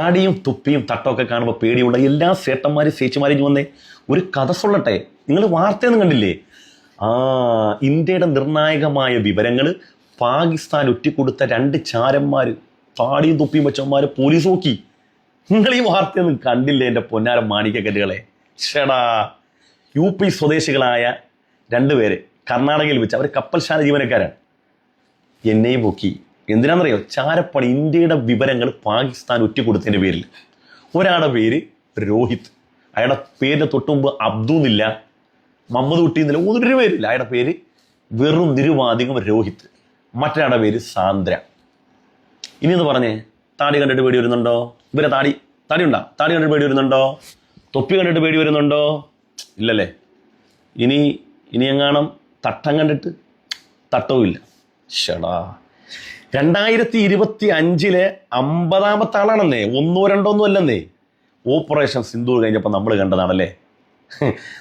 താടിയും തുപ്പിയും തട്ടമൊക്കെ കാണുമ്പോൾ പേടിയുള്ള എല്ലാ സേട്ടന്മാരും ചേച്ചിമാരും വന്നേ. ഒരു കഥ സൊള്ളട്ടെ. നിങ്ങൾ വാർത്തയൊന്നും കണ്ടില്ലേ? ആ ഇന്ത്യയുടെ നിർണായകമായ വിവരങ്ങൾ പാകിസ്ഥാൻ ഒറ്റിക്കൊടുത്ത രണ്ട് ചാരന്മാർ താടിയും തുപ്പിയും വെച്ചവന്മാർ പോലീസ് നോക്കി. നിങ്ങൾ ഈ വാർത്തയൊന്നും കണ്ടില്ലേ എന്റെ പൊന്നാര മാണിക്കക്കല്ലുകളെ ഷടാ യു പി സ്വദേശികളായ രണ്ടുപേര് കർണാടകയിൽ വെച്ച് അവർ കപ്പൽശാല ജീവനക്കാരാണ്. എന്നെയും പൊക്കി എന്തിനാണെന്നറിയോ? ചാരപ്പണി ഇന്ത്യയുടെ വിവരങ്ങൾ പാകിസ്ഥാൻ ഒറ്റിക്കൊടുത്തതിന്റെ പേരിൽ. ഒരാളുടെ പേര് രോഹിത്. അയാളുടെ പേരിന് തൊട്ടുമുമ്പ് അബ്ദു എന്നില്ല മമ്മദ് കുട്ടി എന്നില്ല ഒരു പേരില്ല. അയാളുടെ പേര് വെറും നിരുവാധികം രോഹിത്. മറ്റൊരാളുടെ പേര് സാന്ദ്ര. ഇനി എന്ന് പറഞ്ഞേ താടി കണ്ടിട്ട് പേടി വരുന്നുണ്ടോ? ഇവരെ താടി താടി ഉണ്ടാ? താടി കണ്ടിട്ട് പേടി വരുന്നുണ്ടോ? തൊപ്പി കണ്ടിട്ട് പേടി വരുന്നുണ്ടോ? ഇല്ലല്ലേ? ഇനി ഇനി എങ്ങാണം തട്ടം കണ്ടിട്ട് തട്ടവും ഇല്ല ഷടാ രണ്ടായിരത്തി ഇരുപത്തി അഞ്ചിലെ അമ്പതാമത്തെ ആളാണെന്നേ. ഒന്നോ രണ്ടോ ഒന്നും അല്ലെന്നേ. ഓപ്പറേഷൻ സിന്ധു കഴിഞ്ഞപ്പോൾ നമ്മൾ കണ്ടതാണല്ലേ?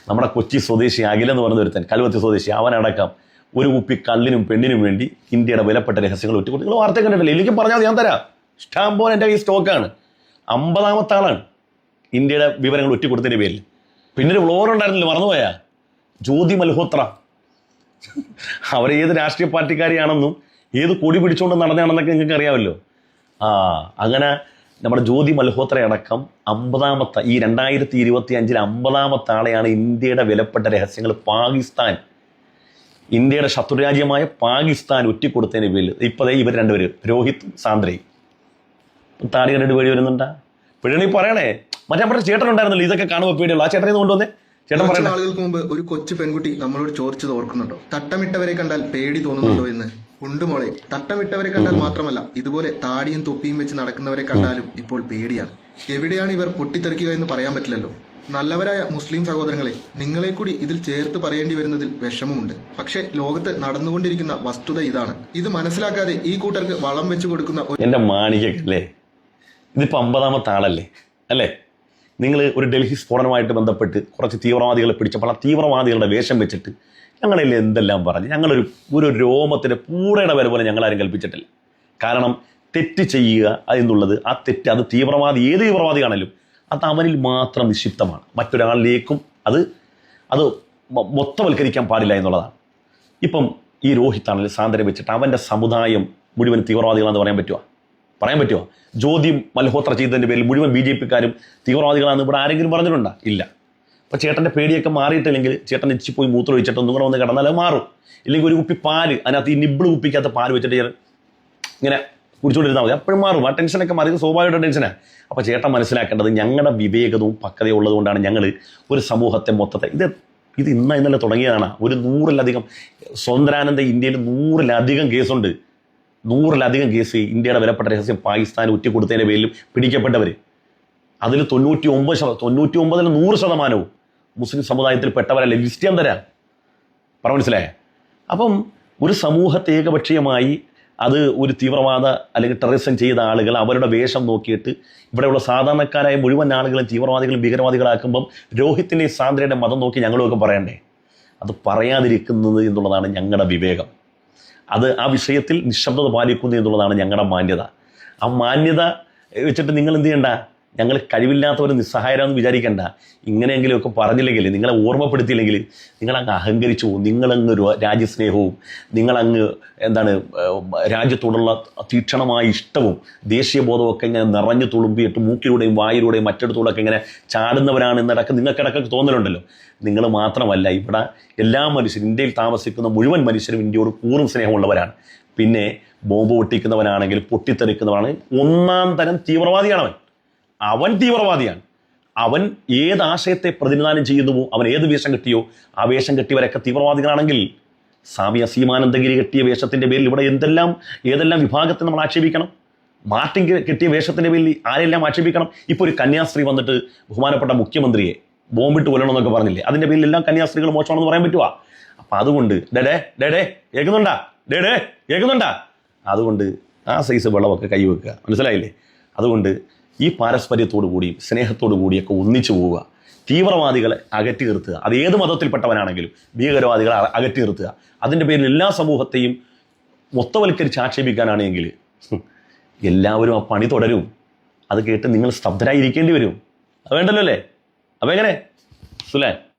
നമ്മുടെ കൊച്ചി സ്വദേശി അഖിലെന്ന് പറഞ്ഞ ഒരുത്തൻ കൽവത്തി സ്വദേശി അവനടക്കം ഒരു കുപ്പി കല്ലിനും പെണ്ണിനും വേണ്ടി ഇന്ത്യയുടെ വിലപ്പെട്ട രഹസ്യങ്ങൾ ഒറ്റ നിങ്ങൾ വാർത്ത കണ്ടിട്ടില്ല? എനിക്ക് പറഞ്ഞാൽ ഞാൻ തരാം. ഇഷ്ടം പോലെ എന്റെ ഈ സ്റ്റോക്കാണ്. അമ്പതാമത്തെ ആളാണ് ഇന്ത്യയുടെ വിവരങ്ങൾ ഒറ്റക്കൊടുത്തതിന്റെ പേരിൽ. പിന്നെ ഒരു ഫ്ലോർ ഉണ്ടായിരുന്നില്ല? മറന്നുപോയാ? ജ്യോതി മൽഹോത്ര. അവരേത് രാഷ്ട്രീയ പാർട്ടിക്കാരിയാണെന്നും ഏത് കൊടി പിടിച്ചുകൊണ്ട് നടന്നതാണെന്നൊക്കെ നിങ്ങൾക്ക് അറിയാമല്ലോ. ആ അങ്ങനെ നമ്മുടെ ജ്യോതി മൽഹോത്ര അടക്കം അമ്പതാമത്തെ ഈ രണ്ടായിരത്തി ഇരുപത്തി അഞ്ചിൽ അമ്പതാമത്തെ ആളെയാണ് ഇന്ത്യയുടെ വിലപ്പെട്ട രഹസ്യങ്ങൾ പാകിസ്ഥാൻ. ഇന്ത്യയുടെ ശത്രുരാജ്യമായ പാകിസ്ഥാൻ ഒറ്റിക്കൊടുത്തതിന് പേരിൽ ഇപ്പോഴേ ഇവർ രണ്ടുപേരും രോഹിത് സാന്ദ്രയും താടി കണ്ടിട്ട് പേടി വരുന്നുണ്ടാ? പേടി പറയണേ. മറ്റേ നമ്മുടെ ചേട്ടൻ ഉണ്ടായിരുന്നല്ലോ ഇതൊക്കെ കാണുമ്പോൾ പേടിയുള്ളൂ. ആ ചേട്ടനെ കൊണ്ടുവന്നേ. ചേട്ടൻ പറയുന്ന ആളുകൾക്ക് മുമ്പ് ഒരു കൊച്ചു പെൺകുട്ടി നമ്മളോട് ചോദിച്ചത് ഓർക്കുന്നുണ്ടോ? തട്ടമിട്ടവരെ കണ്ടാൽ പേടി തോന്നുന്നുണ്ടോ എന്ന്? ഉണ്ട് മോളെ. തട്ടമിട്ടവരെ കണ്ടാൽ മാത്രമല്ല ഇതുപോലെ താടിയും തൊപ്പിയും വെച്ച് നടക്കുന്നവരെ കണ്ടാലും ഇപ്പോൾ പേടിയാണ്. എവിടെയാണ് ഇവർ പൊട്ടിത്തെറിക്കുക എന്ന് പറയാൻ പറ്റില്ലല്ലോ. നല്ലവരായ മുസ്ലിം സഹോദരങ്ങളെ നിങ്ങളെ കൂടി ഇതിൽ ചേർത്ത് പറയേണ്ടി വരുന്നതിൽ വിഷമമുണ്ട്. പക്ഷെ ലോകത്ത് നടന്നുകൊണ്ടിരിക്കുന്ന വസ്തുത ഇതാണ്. ഇത് മനസ്സിലാക്കാതെ ഈ കൂട്ടർക്ക് വളം വെച്ചു കൊടുക്കുന്ന എന്റെ മാണികല്ലേ ഇതിപ്പോ അമ്പതാമത്തെ ആളല്ലേ? അല്ലേ? നിങ്ങൾ ഒരു ഡൽഹി സ്ഫോടനമായിട്ട് ബന്ധപ്പെട്ട് കുറച്ച് തീവ്രവാദികളെ പിടിച്ചപ്പോൾ ആ തീവ്രവാദികളുടെ വേഷം വെച്ചിട്ട് ഞങ്ങളിൽ എന്തെല്ലാം പറഞ്ഞു? ഞങ്ങളൊരു ഒരു രോമത്തിന്റെ പൂരയുടെ വില പോലെ ഞങ്ങളാരും കൽപ്പിച്ചിട്ടില്ല. കാരണം തെറ്റ് ചെയ്യുക എന്നുള്ളത് ആ തെറ്റ് അത് തീവ്രവാദി ഏത് തീവ്രവാദിയാണേലും അത് അവനിൽ മാത്രം നിക്ഷിപ്തമാണ്. മറ്റൊരാളിലേക്കും അത് അത് മൊത്തവൽക്കരിക്കാൻ പാടില്ല എന്നുള്ളതാണ്. ഇപ്പം ഈ രോഹിത്താണെങ്കിൽ സാന്ദ്രം വെച്ചിട്ട് അവന്റെ സമുദായം മുഴുവൻ തീവ്രവാദികളാണെന്ന് പറയാൻ പറ്റുമോ പറയാൻ പറ്റുമോ ജ്യോതി മൽഹോത്ര ചെയ്തതിന്റെ പേരിൽ മുഴുവൻ ബി ജെ പിക്കാരും തീവ്രവാദികളാണെന്ന് ഇവിടെ ആരെങ്കിലും പറഞ്ഞിട്ടുണ്ടോ? ഇല്ല. അപ്പോൾ ചേട്ടന്റെ പേടിയൊക്കെ മാറിയിട്ടില്ലെങ്കിൽ ചേട്ടൻ ഇച്ചി പോയി മൂത്രമൊഴിച്ചിട്ട് ഒന്നും കൂടെ വന്ന് കിടന്നാൽ മാറും. ഇല്ലെങ്കിൽ ഒരു കുപ്പി പാൽ അതിനകത്ത് ഈ നിബിൾ കുപ്പിക്കകത്ത് പാൽ വെച്ചിട്ട് ചേട്ടൻ ഇങ്ങനെ കുടിച്ചുകൊണ്ടിരുന്നാൽ മതി. അപ്പോഴും മാറും. ആ ടെൻഷനൊക്കെ മാറി. സ്വാഭാവികമായിട്ട് ടെൻഷനാണ് അപ്പോൾ ചേട്ടൻ മനസ്സിലാക്കേണ്ടത് ഞങ്ങളുടെ വിവേകതവും പക്വതയും ഉള്ളതുകൊണ്ടാണ് ഞങ്ങൾ ഒരു സമൂഹത്തെ മൊത്തത്തെ ഇത് ഇത് ഇന്ന ഇന്നലെ തുടങ്ങിയതാണ്. ഒരു നൂറിലധികം സ്വതന്ത്രാനന്ദ ഇന്ത്യയിൽ നൂറിലധികം കേസുണ്ട്. നൂറിലധികം കേസ് ഇന്ത്യയുടെ വിലപ്പെട്ട രഹസ്യം പാകിസ്ഥാൻ ഉറ്റിക്കൊടുത്തതിന്റെ പേരിലും പിടിക്കപ്പെട്ടവർ അതിൽ തൊണ്ണൂറ്റി ഒമ്പത് ശത തൊണ്ണൂറ്റി ഒമ്പതിൽ നൂറ് ശതമാനവും മുസ്ലിം സമുദായത്തിൽ ഞാൻ തരാം. പറ മനസ്സിലായേ? അപ്പം ഒരു സമൂഹത്തെ ഏകപക്ഷീയമായി അത് ഒരു തീവ്രവാദ അല്ലെങ്കിൽ ടെററിസം ചെയ്ത ആളുകൾ അവരുടെ വേഷം നോക്കിയിട്ട് ഇവിടെയുള്ള സാധാരണക്കാരായ മുഴുവൻ ആളുകളും തീവ്രവാദികളും ഭീകരവാദികളാക്കുമ്പം രോഹിത്തിന്റെയും സാന്ദ്രയുടെ മതം നോക്കി ഞങ്ങളുമൊക്കെ പറയണ്ടേ? അത് പറയാതിരിക്കുന്നത് എന്നുള്ളതാണ് ഞങ്ങളുടെ വിവേകം. അത് ആ വിഷയത്തിൽ നിശബ്ദത പാലിക്കുന്നു എന്നുള്ളതാണ് ഞങ്ങളുടെ മാന്യത. ആ മാന്യത വെച്ചിട്ട് നിങ്ങൾ എന്ത് ചെയ്യണ്ട? ഞങ്ങൾ കഴിവില്ലാത്തവർ നിസ്സഹായരാന്ന് വിചാരിക്കണ്ട. ഇങ്ങനെയെങ്കിലുമൊക്കെ പറഞ്ഞില്ലെങ്കിൽ നിങ്ങളെ ഓർമ്മപ്പെടുത്തിയില്ലെങ്കിൽ നിങ്ങളങ്ങ് അഹങ്കരിച്ചു പോകും നിങ്ങളങ്ങ് രാജ്യസ്നേഹവും നിങ്ങളങ്ങ് എന്താണ് രാജ്യത്തോടുള്ള തീക്ഷണമായ ഇഷ്ടവും ദേശീയബോധമൊക്കെ ഇങ്ങനെ നിറഞ്ഞു തുളുമ്പിയിട്ട് മൂക്കിലൂടെയും വായിലൂടെയും മറ്റിടത്തൂടെയൊക്കെ ഇങ്ങനെ ചാടുന്നവരാണ് എന്നിടക്ക് നിങ്ങൾക്കിടക്കൊക്കെ തോന്നലുണ്ടല്ലോ. നിങ്ങൾ മാത്രമല്ല ഇവിടെ എല്ലാ മനുഷ്യരും ഇന്ത്യയിൽ താമസിക്കുന്ന മുഴുവൻ മനുഷ്യരും ഇന്ത്യയോട് കൂറും സ്നേഹമുള്ളവരാണ്. പിന്നെ ബോംബ് പൊട്ടിക്കുന്നവനാണെങ്കിൽ പൊട്ടിത്തെറിക്കുന്നവനാണെങ്കിൽ ഒന്നാം തരം തീവ്രവാദിയാണ് അവൻ തീവ്രവാദിയാണ്. അവൻ ഏത് ആശയത്തെ പ്രതിനിധാനം ചെയ്യുന്നുവോ അവൻ ഏത് വേഷം കെട്ടിയോ ആ വേഷം കെട്ടിയവരൊക്കെ തീവ്രവാദികളാണെങ്കിൽ സ്വാമി അസീമാനന്ദഗിരി കെട്ടിയ വേഷത്തിന്റെ പേരിൽ ഇവിടെ എന്തെല്ലാം ഏതെല്ലാം വിഭാഗത്തെ നമ്മൾ ആക്ഷേപിക്കണം? മാർട്ടിൻ കെട്ടിയ വേഷത്തിന്റെ പേരിൽ ആരെല്ലാം ആക്ഷേപിക്കണം? ഇപ്പോൾ ഒരു കന്യാസ്ത്രീ വന്നിട്ട് ബഹുമാനപ്പെട്ട മുഖ്യമന്ത്രിയെ ബോംബിട്ട് കൊല്ലണമെന്നൊക്കെ പറഞ്ഞില്ലേ? അതിന്റെ പേരിൽ എല്ലാം കന്യാസ്ത്രീകൾ മോശമാണെന്ന് പറയാൻ പറ്റുവാ. അപ്പൊ അതുകൊണ്ട് ഡേഡേ ഡേഡേ കേൾക്കുന്നുണ്ടാ? ഡേഡേ കേൾക്കുന്നുണ്ടാ? അതുകൊണ്ട് ആ സൈസ് വെള്ളമൊക്കെ കൈവെക്കുക. മനസ്സിലായില്ലേ? അതുകൊണ്ട് ഈ പാരസ്പര്യത്തോടു കൂടിയും സ്നേഹത്തോടു കൂടിയൊക്കെ ഒന്നിച്ചു പോവുക. തീവ്രവാദികളെ അകറ്റി നിർത്തുക അത് ഏത് മതത്തിൽപ്പെട്ടവനാണെങ്കിലും ഭീകരവാദികളെ അകറ്റി നിർത്തുക അതിന്റെ പേരിൽ എല്ലാ സമൂഹത്തെയും മൊത്തവൽക്കരിച്ച് ആക്ഷേപിക്കാനാണെങ്കിൽ എല്ലാവരും ആ പണി തുടരും. അത് കേട്ട് നിങ്ങൾ സ്തബ്ധരായിരിക്കേണ്ടി വരും. അത് വേണ്ടല്ലോ അല്ലേ? അപ്പം എങ്ങനെ? സുലാൻ